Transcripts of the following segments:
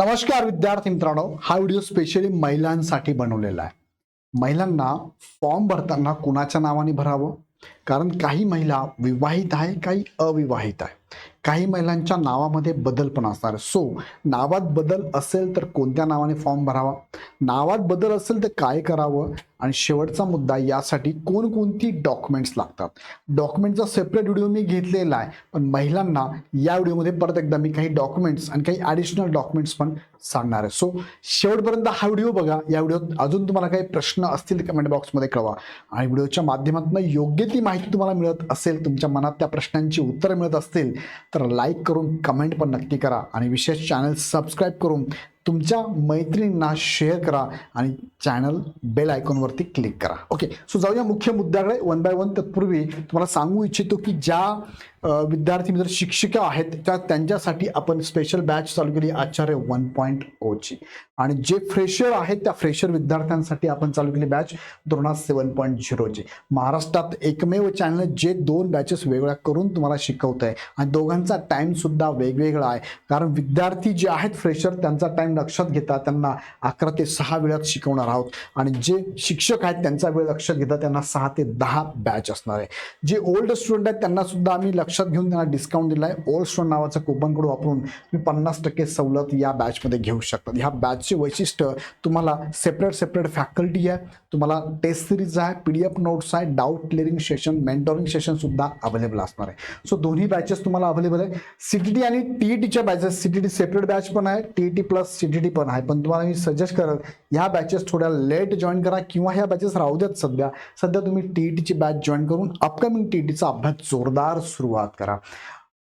नमस्कार विद्यार्थी मित्रांनो हा व्हिडिओ स्पेशली महिलांसाठी बनवलेला आहे. महिलांना फॉर्म भरताना कुणाच्या नावाने भरावं? कारण काही महिला विवाहित आहे काही अविवाहित आहे. काही महिलांच्या नावामध्ये बदल पण असणार आहे. सो नावात बदल असेल तर कोणत्या नावाने फॉर्म भरावा? नावात बदल असेल तर काय करावं? आणि शेवटचा मुद्दा यासाठी कोणकोणती डॉक्युमेंट्स लागतात? डॉक्युमेंटचा सेपरेट व्हिडिओ मी घेतलेला आहे. पण महिलांना या व्हिडिओमध्ये परत एकदा मी काही डॉक्युमेंट्स आणि काही ॲडिशनल डॉक्युमेंट्स पण सांगणार आहे. सो शेवटपर्यंत हा व्हिडिओ बघा. या व्हिडिओत अजून तुम्हाला काही प्रश्न असतील कमेंट बॉक्समध्ये कळवा. आणि व्हिडिओच्या माध्यमातून योग्य ती माहिती तुम्हाला मिळत असेल तुमच्या मनात त्या प्रश्नांची उत्तरं मिळत असतील तर लाईक करून कमेंट पण नक्की करा. आणि विशेष चॅनल सबस्क्राईब करून तुमच्या मैत्रिणींना शेअर करा आणि चॅनल बेल आयकॉनवरती क्लिक करा. ओके सो जाऊया मुख्य मुद्द्याकडे. वन बाय वन तत्पूर्वी तुम्हाला सांगू इच्छितो की ज्या विद्यार्थी मित्र शिक्षिका आहेत त्या त्यांच्यासाठी आपण स्पेशल बॅच चालू केली आचार्य वन पॉईंट ओची आणि जे फ्रेशर आहेत त्या फ्रेशर विद्यार्थ्यांसाठी आपण चालू केली बॅच धोरणा सेवन पॉईंट झिरोची महाराष्ट्रात एकमेव चॅनल जे दोन बॅचेस वेगळ्या करून तुम्हाला शिकवत आहे आणि दोघांचा टाईमसुद्धा वेगवेगळा आहे. कारण विद्यार्थी जे आहेत फ्रेशर त्यांचा टाईम लक्षात घेता त्यांना अकरा ते सहा वेळात शिकवणार आहोत. आणि जे शिक्षक आहेत त्यांचा वेळ लक्षात घेता त्यांना सहा ते दहा बॅच असणार आहे. जे ओल्ड स्टुडंट आहेत त्यांना सुद्धा आम्ही लक्षात घेऊन त्यांना डिस्काउंट दिला आहे ओल्ड स्टुडंट नावाचं कुपन कोड वापरून तुम्ही पन्नास टक्के सवलत या बॅचमध्ये घेऊ शकतात ह्या बॅचचे वैशिष्ट्य तुम्हाला सेपरेट सेपरेट फॅकल्टी आहे. तुम्हाला टेस्ट सिरीज आहे पी डी एफ नोट्स आहे doubt clearing session mentoring session सुद्धा अवेलेबल असणार आहे. सो दोन्ही बॅचेस तुम्हाला अवेलेबल आहे. सी टी टी आणि टी ई टीच्या batches C T T separate batch पण आहे. T E T plus C T T पण आहे. पण तुम्हाला मी सजेस्ट करत ह्या बॅचेस थोड्या लेट जॉईन करा किंवा ह्या बॅचेस राहू द्यात सध्या. सध्या तुम्ही टी ई टीची बॅच जॉईन करून अपकमिंग टी ई टीचा अभ्यास जोरदार सुरुवात करा.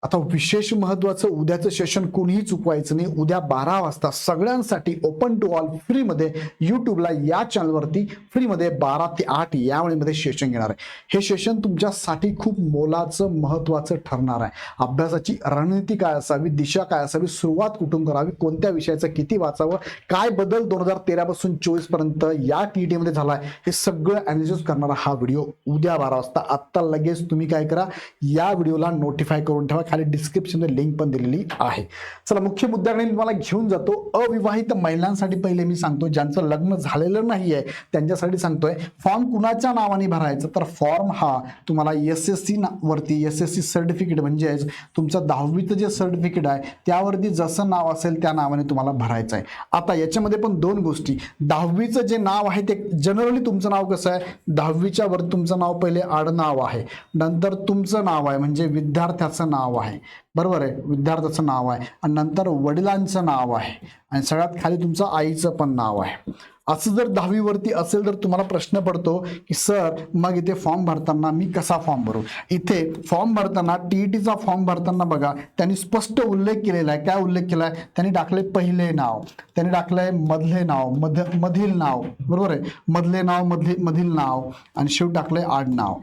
आता विशेष महत्वाचं उद्याचं सेशन कोणीही चुकवायचं नाही. उद्या बारा वाजता सगळ्यांसाठी ओपन टू ऑल फ्रीमध्ये यूट्यूबला या चॅनलवरती फ्रीमध्ये बारा ते आठ या वेळेमध्ये सेशन घेणार आहे. हे सेशन तुमच्यासाठी खूप मोलाचं महत्वाचं ठरणार आहे. अभ्यासाची रणनीती काय असावी दिशा काय असावी सुरुवात कुठून करावी कोणत्या विषयाचं किती वाचावं काय बदल दोन हजार तेरापासून चोवीसपर्यंत या टी टीमध्ये झाला आहे हे सगळं अनालिसिस करणारा हा व्हिडिओ उद्या बारा वाजता. आत्ता लगेच तुम्ही काय करा या व्हिडिओला नोटिफाय करून ठेवा खाली डिस्क्रिप्शनमध्ये लिंक पण दिलेली आहे. चला मुख्य मुद्द्याकडे मी तुम्हाला घेऊन जातो. अविवाहित महिलांसाठी पहिले मी सांगतो ज्यांचं लग्न झालेलं नाही आहे त्यांच्यासाठी सांगतोय फॉर्म कुणाच्या नावाने भरायचं? तर फॉर्म हा तुम्हाला एस एस सी वरती एस एस सी सर्टिफिकेट म्हणजेच तुमचं दहावीचं जे सर्टिफिकेट आहे त्यावरती जसं नाव असेल त्या नावाने तुम्हाला भरायचं आहे आता याच्यामध्ये पण दोन गोष्टी. दहावीचं जे नाव आहे ते जनरली तुमचं नाव कसं आहे? दहावीच्या वर तुमचं नाव पहिले आडनाव आहे. नंतर तुमचं नाव आहे म्हणजे विद्यार्थ्याचं नाव आहे. बरोबर आहे? विद्यार्थ्याचं नाव आहे. आणि नंतर वडिलांचं नाव आहे. आणि सगळ्यात खाली तुमचं आईचं पण नाव आहे. असं जर दहावीवरती असेल तर तुम्हाला प्रश्न पडतो की सर मग इथे फॉर्म भरताना मी कसा फॉर्म भरू? इथे फॉर्म भरताना टी ई टीचा फॉर्म भरताना बघा त्यांनी स्पष्ट उल्लेख केलेला आहे. काय उल्लेख केला आहे? त्यांनी टाकले पहिले नाव. त्यांनी टाकलंय मधले नाव. मध मधील नाव. बरोबर आहे? मधले नाव मधले मधील नाव. आणि शेवट टाकलंय आडनाव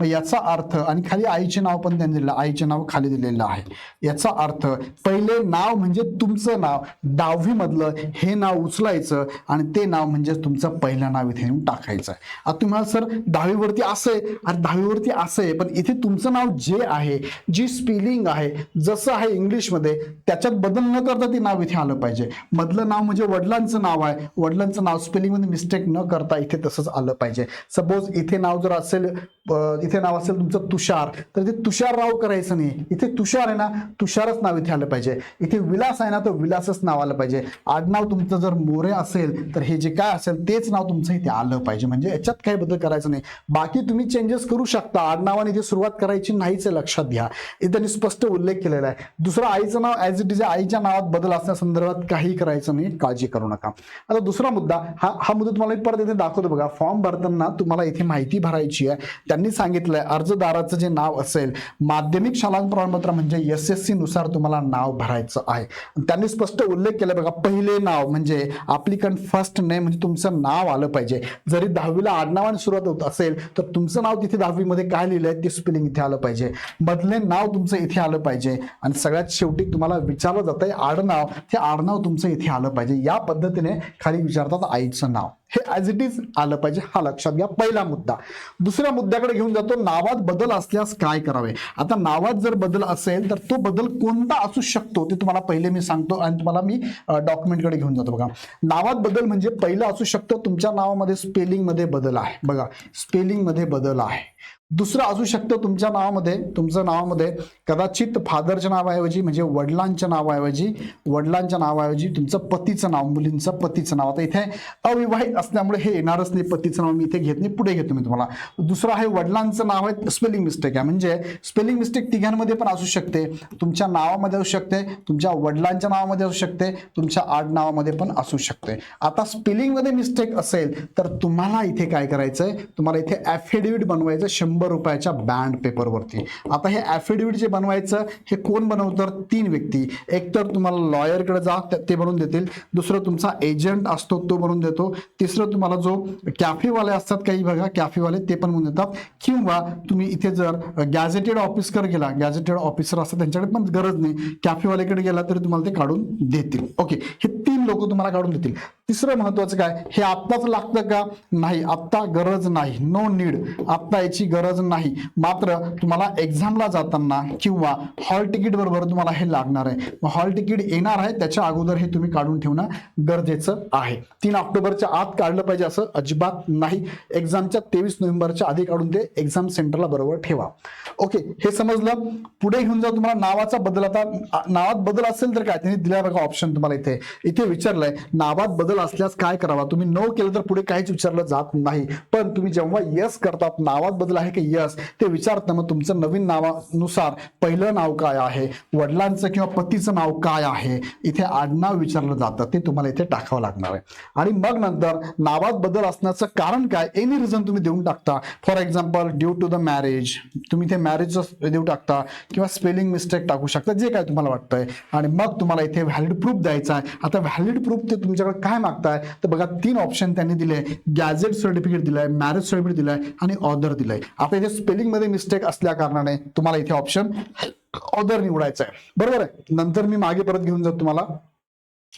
मग याचा अर्थ आणि खाली आईचे नाव पण त्यांनी दिलेलं आईचे नाव खाली दिलेलं आहे. याचा अर्थ पहिले नाव म्हणजे तुमचं नाव दहावी मधलं हे नाव उचलायचं आणि ते नाव म्हणजे तुमचं पहिलं नाव इथे येऊन टाकायचं आहे. आता तुम्हाला सर दहावीवरती असं आहे. आणि दहावीवरती असं आहे पण इथे तुमचं नाव जे आहे जी स्पेलिंग आहे जसं आहे इंग्लिशमध्ये त्याच्यात बदल न करता ते नाव इथे आलं पाहिजे. मधलं नाव म्हणजे वडिलांचं नाव आहे. वडिलांचं नाव स्पेलिंगमध्ये मिस्टेक न करता इथे तसंच आलं पाहिजे. सपोज इथे नाव जर असेल इथे नाव असेल तुमचं तुषार. तर ते तुषारराव करायचं नाही. इथे तुषार आहे ना तुषारच नाव इथे आलं पाहिजे. इथे विलास आहे ना तर विलासच नाव आलं पाहिजे. आडनाव तुमचं जर मोरे असेल तर हे जे काय असेल तेच नाव तुमचं इथे आलं पाहिजे. म्हणजे याच्यात काही बदल करायचं नाही. बाकी तुम्ही चेंजेस करू शकता. आडनावाने इथे सुरुवात करायची नाहीच आहे लक्षात घ्या. हे त्यांनी स्पष्ट उल्लेख केलेला आहे. दुसरं आईचं नाव ॲज इट इज आईच्या नावात बदल असण्यासंदर्भात काही करायचं नाही. काळजी करू नका. आता दुसरा मुद्दा हा हा मुद्दा तुम्हाला परत इथे दाखवतो बघा. फॉर्म भरताना तुम्हाला इथे माहिती भरायची आहे. त्यांनी सांगितलंय अर्जदाराचं जे नाव असेल माध्यमिक शालांत प्रमाणपत्र म्हणजे एस एस सी नुसार तुम्हाला नाव भरायचं आहे. त्यांनी स्पष्ट उल्लेख केला बघा पहिले नाव म्हणजे अप्लिकंट फर्स्ट नेम म्हणजे तुमचं नाव आलं पाहिजे. जरी दहावीला आडनावाने सुरुवात होत असेल तर तुमचं नाव तिथे दहावीमध्ये काय लिहिलंय ते स्पेलिंग इथे आलं पाहिजे. मधले नाव तुमचं इथे आलं पाहिजे. आणि सगळ्यात शेवटी तुम्हाला विचारलं जातंय आडनाव ते आडनाव तुमचं इथे आलं पाहिजे. या पद्धतीने खाली विचारतात आईचं नाव. हे ॲज इट इज आलं पाहिजे हा लक्षात घ्या. पहिला मुद्दा. दुसऱ्या मुद्द्याकडे घेऊन जातो नावात बदल असल्यास काय करावे? आता नावात जर बदल असेल तर तो बदल कोणता असू शकतो ते तुम्हाला पहिले मी सांगतो आणि तुम्हाला मी डॉक्युमेंटकडे घेऊन जातो. बघा. नावात बदल म्हणजे पहिलं असू शकतं तुमच्या नावामध्ये स्पेलिंगमध्ये बदल आहे. बघा. स्पेलिंगमध्ये बदल आहे. दुसरं असू शकतं तुमच्या नावामध्ये तुमच्या नावामध्ये कदाचित फादरच्या नावाऐवजी म्हणजे वडिलांच्या नावाऐवजी वडिलांच्या नावाऐवजी तुमचं पतीचं नाव मुलींचं पतीचं नाव. आता इथे अविवाहित असल्यामुळे हे येणारच नाही पतीचं नाव मी इथे घेत नाही पुढे घेतो मी तुम्हाला. दुसरं आहे वडिलांचं नाव आहे स्पेलिंग मिस्टेक आहे. म्हणजे स्पेलिंग मिस्टेक तिघांमध्ये पण असू शकते. तुमच्या नावामध्ये असू शकते तुमच्या वडिलांच्या नावामध्ये असू शकते तुमच्या आडनावामध्ये पण असू शकते. आता स्पेलिंगमध्ये मिस्टेक असेल तर तुम्हाला इथे काय करायचं आहे तुम्हाला इथे ॲफिडेव्हिट बनवायचं शंभर शंभर रुपयाच्या बँड पेपरवरती आता हे ॲफिडेविट जे बनवायचं हे कोण बनवतं? तीन व्यक्ती. एक तर तुम्हाला लॉयरकडे जा ते- बनवून देतील. दुसरं तुमचा एजंट असतो तो बनवून देतो. तिसरं तुम्हाला जो कॅफेवाले असतात काही बघा कॅफेवाले ते पण बनवून देतात. किंवा तुम्ही इथे जर गॅझेटेड ऑफिसकर गेला गॅझेटेड ऑफिसर असतात त्यांच्याकडे पण गरज नाही. कॅफेवाल्याकडे गेला तरी तुम्हाला ते काढून देतील. ओके हे तीन लोक तुम्हाला काढून देतील. तिसरं महत्वाचं काय? हे आत्ताच लागतं का? नाही. आत्ता गरज नाही. नो नीड आत्ता याची गरज नाही. मात्र तुम्हाला एक्झामला जाताना किंवा हॉल तिकीट बरोबर तुम्हाला हे लागणार आहे. हॉल तिकीट येणार आहे. त्याच्या अगोदर हे तुम्ही काढून ठेवणं गरजेचं आहे. तीन ऑक्टोबरच्या आत काढलं पाहिजे असं अजिबात नाही. एक्झामच्या तेवीस नोव्हेंबरच्या आधी काढून ते एक्झाम सेंटरला बरोबर ठेवा. ओके हे समजलं? पुढे घेऊन जाऊ तुम्हाला नावाचा बदल आता. नावात बदल असेल तर काय? त्यांनी दिला बघा ऑप्शन तुम्हाला इथे. इथे विचारलंय नावात बदल असल्यास काय करावा? तुम्ही नो केलं तर पुढे काहीच विचारलं जात नाही. पण तुम्ही जेव्हा यस करतात नावात बदल आहे की यस ते विचारतं मग तुमचं नवीन नावानुसार पहिलं नाव काय आहे? वडिलांचं किंवा पतीचं नाव काय आहे? इथे आडनाव विचारलं जातं. ते तुम्हाला इथे टाकावं लागणार आहे. आणि मग नंतर नावात बदल असण्याचं कारण काय? एनी रिझन तुम्ही देऊन टाकता. For example due to the marriage तुम्ही इथे मॅरेजचं देऊ टाकता किंवा स्पेलिंग मिस्टेक टाकू शकता. जे काय तुम्हाला वाटतंय. आणि मग तुम्हाला इथे व्हॅलिड प्रूफ द्यायचा आहे. आता व्हॅलिड प्रूफ ते तुमच्याकडे काय मागताय? तर बघा तीन ऑप्शन त्यांनी दिले. गॅझेट सर्टिफिकेट दिलंय मॅरेज सर्टिफिकेट दिलंय आणि ऑदर दिलंय. आता इथे स्पेलिंगमध्ये मिस्टेक असल्या कारणाने तुम्हाला इथे ऑप्शन ऑदर निवडायचं आहे बरोबर आहे? नंतर मी मागे परत घेऊन जातो तुम्हाला.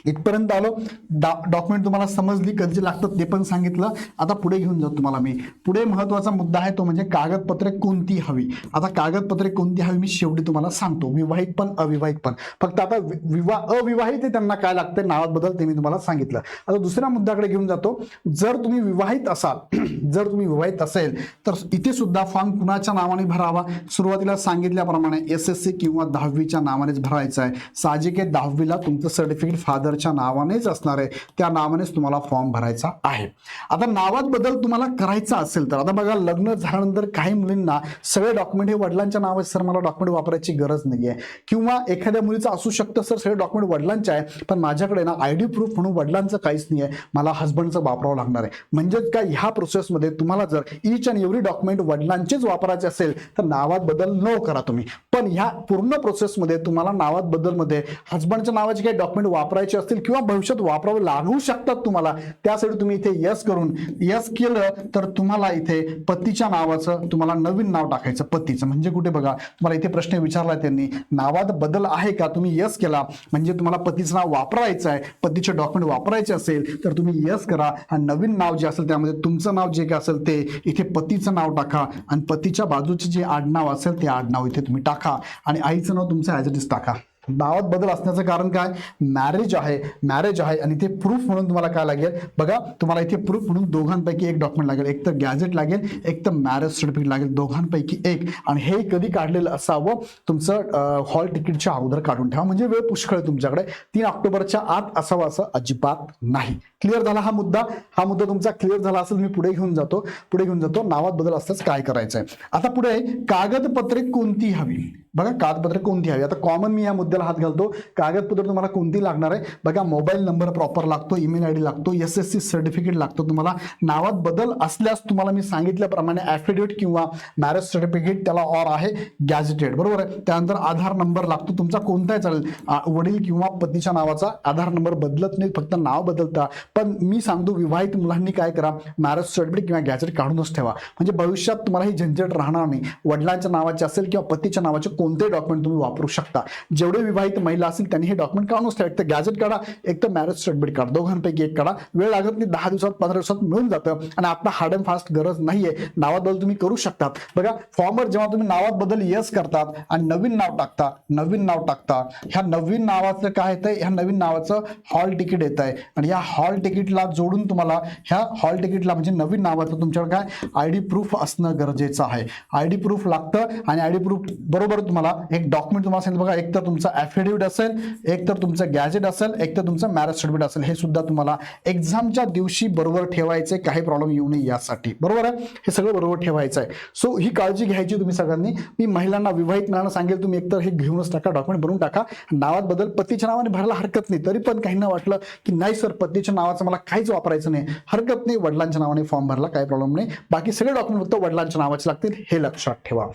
इथपर्यंत आलो. डॉक्युमेंट तुम्हाला समजली कधी लागतात ते पण सांगितलं. आता पुढे घेऊन जातो तुम्हाला मी. पुढे महत्त्वाचा मुद्दा आहे तो म्हणजे कागदपत्रे कोणती हवी? आता कागदपत्रे कोणती हवी मी शेवटी तुम्हाला सांगतो. विवाहित पण अविवाहित पण. फक्त आता वि- विवाह अविवाहित आहे त्यांना काय लागतं नावात बदल ते मी तुम्हाला सांगितलं. आता दुसऱ्या मुद्द्याकडे घेऊन जातो. जर तुम्ही विवाहित असाल जर तुम्ही विवाहित असेल तर इथे सुद्धा फॉर्म कुणाच्या नावाने भरावा? सुरुवातीला सांगितल्याप्रमाणे एस एस सी किंवा दहावीच्या नावानेच भरायचा आहे. साहजिक आहे दहावीला तुमचं सर्टिफिकेट फादरच्या नावानेच असणार आहे. त्या नावानेच तुम्हाला फॉर्म भरायचा आहे. आता नावात बदल तुम्हाला करायचा असेल तर आता बघा लग्न झाल्यानंतर काही मुलींना सगळे डॉक्युमेंट हे वडिलांच्या नावाचे सर मला डॉक्युमेंट वापरायची गरज नाही आहे किंवा एखाद्या मुलीचं असू शकतं सर सगळे डॉक्युमेंट वडिलांचे आहे पण माझ्याकडे ना आय डी प्रूफ म्हणून वडिलांचं काहीच नाही आहे मला हस्बंडचं वापरावं लागणार आहे. म्हणजेच काय ह्या प्रोसेसमध्ये तुम्हाला जर इच अँड एव्हरी डॉक्युमेंट वडिलांचेच वापरायचे असेल तर नावात बदल न करा तुम्ही. पण ह्या पूर्ण प्रोसेसमध्ये तुम्हाला नावात बदलमध्ये हजबंडच्या नावाचे काही डॉक्युमेंट वापरायचे असतील किंवा भविष्यात वापरावे लागू शकतात तुम्हाला त्यासाठी तुम्ही इथे यस करून यस केलं तर तुम्हाला इथे पतीच्या नावाचं तुम्हाला नवीन नाव टाकायचं पतीचं. म्हणजे कुठे बघा तुम्हाला इथे प्रश्न विचारला त्यांनी नावात बदल आहे का? तुम्ही यस केला म्हणजे तुम्हाला पतीचं नाव वापरायचं आहे पतीचे डॉक्युमेंट वापरायचे असेल तर तुम्ही यस करा. आणि नवीन नाव जे असेल त्यामध्ये तुमचं नाव जे काय असेल ते इथे पतीचं नाव टाका आणि पतीच्या बाजूचे जे आडनाव असेल ते आडनाव इथे तुम्ही टाका. आणि आईचं नाव तुमचं ॲज इट इज टाका. नावात बदल असण्याचं कारण काय? मॅरेज आहे. मॅरेज आहे. आणि ते प्रूफ म्हणून तुम्हाला काय लागेल? बघा तुम्हाला इथे प्रूफ म्हणून दोघांपैकी एक डॉक्युमेंट लागेल. एक तर गॅजेट लागेल एक तर मॅरेज सर्टिफिकेट लागेल. दोघांपैकी एक. आणि हे कधी काढलेलं असावं? तुमचं हॉल तिकीटच्या अगोदर काढून ठेवा. म्हणजे वेळ पुष्कळ आहे तुमच्याकडे. तीन ऑक्टोबरच्या आत असावं असं अजिबात नाही. क्लिअर झाला हा मुद्दा? हा मुद्दा तुमचा क्लिअर झाला असेल मी पुढे घेऊन जातो. पुढे घेऊन जातो. नावात बदल असताच काय करायचं आहे आता पुढे कागदपत्रे कोणती हवी? बघा कागदपत्र कोणती हवी? आता कॉमन मी या मुद्द्याला हात घालतो. कागदपत्र तुम्हाला कोणती लागणार आहे. बघा मोबाईल नंबर प्रॉपर लागतो ईमेल आय डी लागतो एस एस सी सर्टिफिकेट लागतो तुम्हाला. नावात बदल असल्यास तुम्हाला मी सांगितल्याप्रमाणे ॲफिडेविट किंवा मॅरेज सर्टिफिकेट त्याला ऑर आहे गॅजेटेड बरोबर आहे? त्यानंतर आधार नंबर लागतो तुमचा कोणताही चालेल. वडील किंवा पतीच्या नावाचा आधार नंबर बदलत नाही फक्त नाव बदलता. पण मी सांगतो विवाहित मुलांनी काय करा मॅरेज सर्टिफिकेट किंवा गॅजेट काढूनच ठेवा. म्हणजे भविष्यात तुम्हाला ही झंझट राहणार नाही. वडिलांच्या नावाचे असेल किंवा पतीच्या नावाचे कोणते डॉक्युमेंट तुम्ही वापरू शकता? जेवढे विवाहित महिला असतील त्यांनी हे डॉक्युमेंट काढूनच ठेवा एक तर गॅजेट काढा एक तर मॅरेज सर्टिफिकेट काढा. दोघांपैकी एक काढा. वेळ लागत नाही दहा दिवसात पंधरा दिवसात मिळून जातं. आणि आता हार्ड अँड फास्ट गरज नाहीये. नावात बदल तुम्ही करू शकतात. बघा फॉर्मवर जेव्हा तुम्ही नावात बदल येस करतात आणि नवीन नाव टाकता नवीन नाव टाकता ह्या नवीन नावाचं काय येतंय? ह्या नवीन नावाचं हॉल तिकीट येत आहे आणि या हॉल तिकीटला जोडून तुम्हाला ह्या हॉल तिकीटला म्हणजे नवीन नावाचं तुमच्याकडे काय? आय डी प्रूफ असणं गरजेचं आहे. आय डी प्रूफ लागतं आणि आय डी प्रूफ बरोबर तुम्हाला एक डॉक्युमेंट तुम्हाला सांगितलं बघा. एक तर तुमचा ॲफिडेव्हिट असेल एक तर तुमचं गॅजेट असेल एक तर तुमचं मॅरेज सर्टिफिकेट असेल. हे सुद्धा तुम्हाला एक्झामच्या दिवशी बरोबर ठेवायचे काही प्रॉब्लेम येऊ नये यासाठी. बरोबर आहे? हे सगळं बरोबर ठेवायचं आहे. सो ही काळजी घ्यायची तुम्ही सगळ्यांनी. मी महिलांना विवाहित महिलांना सांगेल तुम्ही एकतर हे घेऊनच टाका डॉक्युमेंट भरून टाका. नावात बदल पतीच्या नावाने भरायला हरकत नाही. तरी पण काहींना वाटलं की नाही सर पतीच्या नावाचं मला काहीच वापरायचं नाही. हरकत नाही वडिलांच्या नावाने फॉर्म भरला काही प्रॉब्लेम नाही. बाकी सगळे डॉक्युमेंट फक्त वडिलांच्या नावाचे लागतील हे लक्षात ठेवा.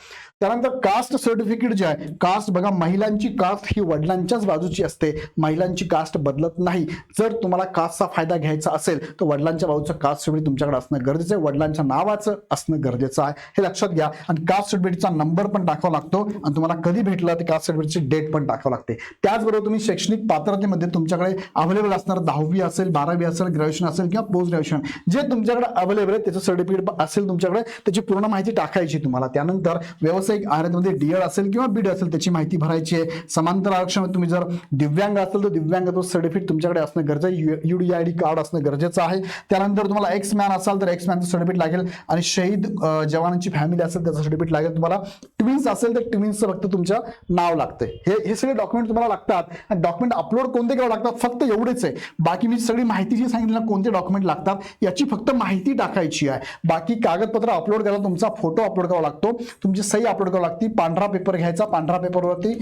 त्यानंतर कास्ट सर्टिफिकेट जे आहे कास्ट बघा महिलांची कास्ट ही वडिलांच्याच बाजूची असते. महिलांची कास्ट बदलत नाही. जर तुम्हाला कास्टचा फायदा घ्यायचा असेल तर वडिलांच्या बाजूचं कास्ट सर्टिफिकेट तुमच्याकडे असणं गरजेचं आहे. वडिलांच्या नावाचं असणं गरजेचं आहे. हे लक्षात घ्या. आणि कास्ट सर्टिफिकेटचा नंबर पण टाकावा लागतो. आणि तुम्हाला कधी भेटला ते कास्ट सर्टिफिकेटची डेट पण टाकावं लागते. त्याचबरोबर तुम्ही शैक्षणिक पात्रतेमध्ये तुमच्याकडे अवेलेबल असणार दहावी असेल बारावी असेल ग्रॅज्युएशन असेल किंवा पोस्ट ग्रॅज्युएशन जे तुमच्याकडे अवेलेबल आहे त्याचं सर्टिफिकेट असेल तुमच्याकडे त्याची पूर्ण माहिती टाकायची तुम्हाला. त्यानंतर व्यावसायिक आरक्षणामध्ये डीएड असेल किंवा बीड असेल त्याची माहिती भरायची आहे. समांतर आरक्षण तुम्ही जर दिव्यांग असेल तर दिव्यांगत्व सर्टिफिकेट तुमच्याकडे असणं गरजेचं आहे. U D I D card असणं गरजेचं आहे. त्यानंतर तुम्हाला एक्स मॅन असाल तर एक्स मॅनचं सर्टिफिकेट लागेल. आणि शहीद जवानांची फॅमिली असेल त्याचं सर्टिफिकेट लागेल. तुम्हाला ट्विन्स असेल तर ट्विन्सचं फक्त तुमच्या नाव लागतं हे हे सगळे डॉक्युमेंट तुम्हाला लागतात. आणि डॉक्युमेंट अपलोड कोणते करावं लागतात? फक्त एवढेच आहे. बाकी मी सगळी माहिती जी सांगितली ना कोणते डॉक्युमेंट लागतात याची फक्त माहिती टाकायची आहे. बाकी कागदपत्र अपलोड करायला तुमचा फोटो अपलोड करावा लागतो. तुमची सही अपलोड करावी लागते. पांढरा पेपर ह्याचा पांढरा पेपरवरती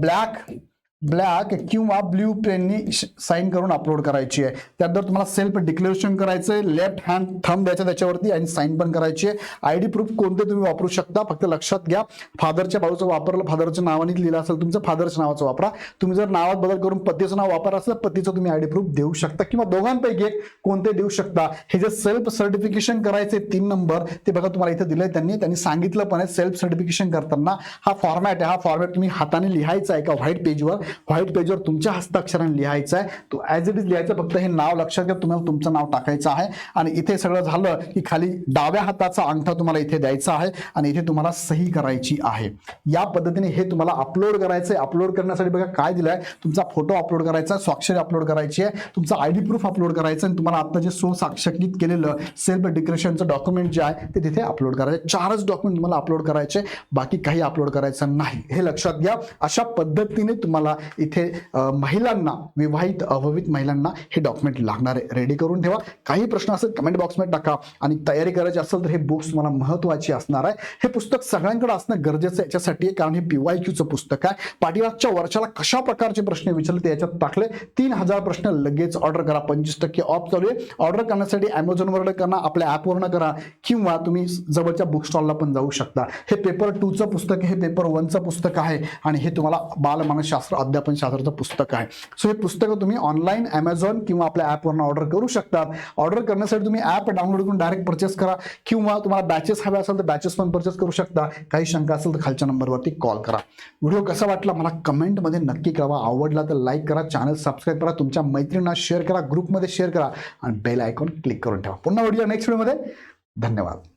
ब्लॅक ब्लॅक किंवा ब्ल्यू पेननी साईन करून अपलोड करायची आहे. त्यानंतर तुम्हाला सेल्फ डिक्लेरेशन करायचं आहे लेफ्ट हँड थंब द्यायचं त्याच्यावरती आणि साईन पण करायची आहे. आय डी प्रूफ कोणते तुम्ही वापरू शकता फक्त लक्षात घ्या. फादरच्या बाजूचं वापरलं फादरच्या नावाने लिहिलं असेल तुमचं फादरच्या नावाचं वापरा. तुम्ही जर नावात बदल करून पतीचं नाव वापर असेल पतीचं तुम्ही आय डी प्रूफ देऊ शकता किंवा दोघांपैकी एक कोणते देऊ शकता. हे जे सेल्फ सर्टिफिकेशन करायचे तीन नंबर ते बघा तुम्हाला इथे दिलंय त्यांनी. त्यांनी सांगितलं पण आहे सेल्फ सर्टिफिकेशन करताना हा फॉर्मॅट आहे. हा फॉर्मॅट तुम्ही हाताने लिहायचा आहे का व्हाईट पेजवर. व्हाईट पेजवर तुमच्या हस्ताक्षराने लिहायचं आहे. तो ॲज इट इज लिहायचं फक्त हे नाव लक्षात घ्या. तुम्हाला तुमचं नाव टाकायचं आहे. आणि इथे सगळं झालं की खाली डाव्या हाताचा अंगठा तुम्हाला इथे द्यायचा आहे. आणि इथे तुम्हाला सही करायची आहे. या पद्धतीने हे तुम्हाला अपलोड करायचं आहे अपलोड करण्यासाठी बघा काय दिलंय? तुमचा फोटो अपलोड करायचा आहे, स्वाक्षरी अपलोड करायची आहे. तुमचा आय डी प्रूफ अपलोड करायचं आणि तुम्हाला आता जे सो साक्षकित केलेलं सेल्फ डिक्रेशनचं डॉक्युमेंट जे आहे ते तिथे अपलोड करायचं. चारच डॉक्युमेंट तुम्हाला अपलोड करायचे. बाकी काही अपलोड करायचं नाही. हे लक्षात घ्या. अशा पद्धतीने तुम्हाला इथे महिलांना विवाहित अविवाहित महिलांना हे डॉक्युमेंट लागणार आहे. रेडी करून ठेवा. काही प्रश्न असेल कमेंट बॉक्समध्ये टाका. आणि तयारी करायची असेल तर हे बुक्स तुम्हाला महत्वाची असणार आहे. हे पुस्तक सगळ्यांकडे असणं गरजेचं आहे. याच्यासाठी आहे, कारण हे पीवाय क्यूचं पुस्तक आहे. पाठीमागच्या वर्षाला कशा प्रकारचे प्रश्न विचारले ते याच्यात टाकले. तीन हजार प्रश्न लगेच ऑर्डर करा. पंचवीस टक्के ऑफ चालू आहे. ऑर्डर करण्यासाठी अमेझॉनवर ऑर्डर करा आपल्या ॲपवरनं करा. किंवा तुम्ही जवळच्या बुक स्टॉलला पण जाऊ शकता. हे पेपर टूचं पुस्तक हे पेपर वनचं पुस्तक आहे. आणि हे तुम्हाला बालमानसशास्त्र अध्यापन शास्त्राचं पुस्तक आहे. सो हे पुस्तकं तुम्ही ऑनलाईन अमेझॉन किंवा आपल्या ॲपवरनं ऑर्डर करू शकतात. ऑर्डर करण्यासाठी तुम्ही ॲप डाउनलोड करून डायरेक्ट परचेस करा किंवा तुम्हाला बॅचेस हवे असेल तर बॅचेस पण परचेस करू शकता. काही शंका असेल तर खालच्या नंबरवरती कॉल करा. व्हिडिओ कसा वाटला मला कमेंटमध्ये नक्की कळवा. आवडला तर लाईक करा चॅनल सबस्क्राईब करा तुमच्या मैत्रिणींना शेअर करा ग्रुपमध्ये शेअर करा आणि बेल आयकॉन क्लिक करून ठेवा. पुन्हा व्हिडिओ नेक्स्ट व्हिडिओमध्ये धन्यवाद.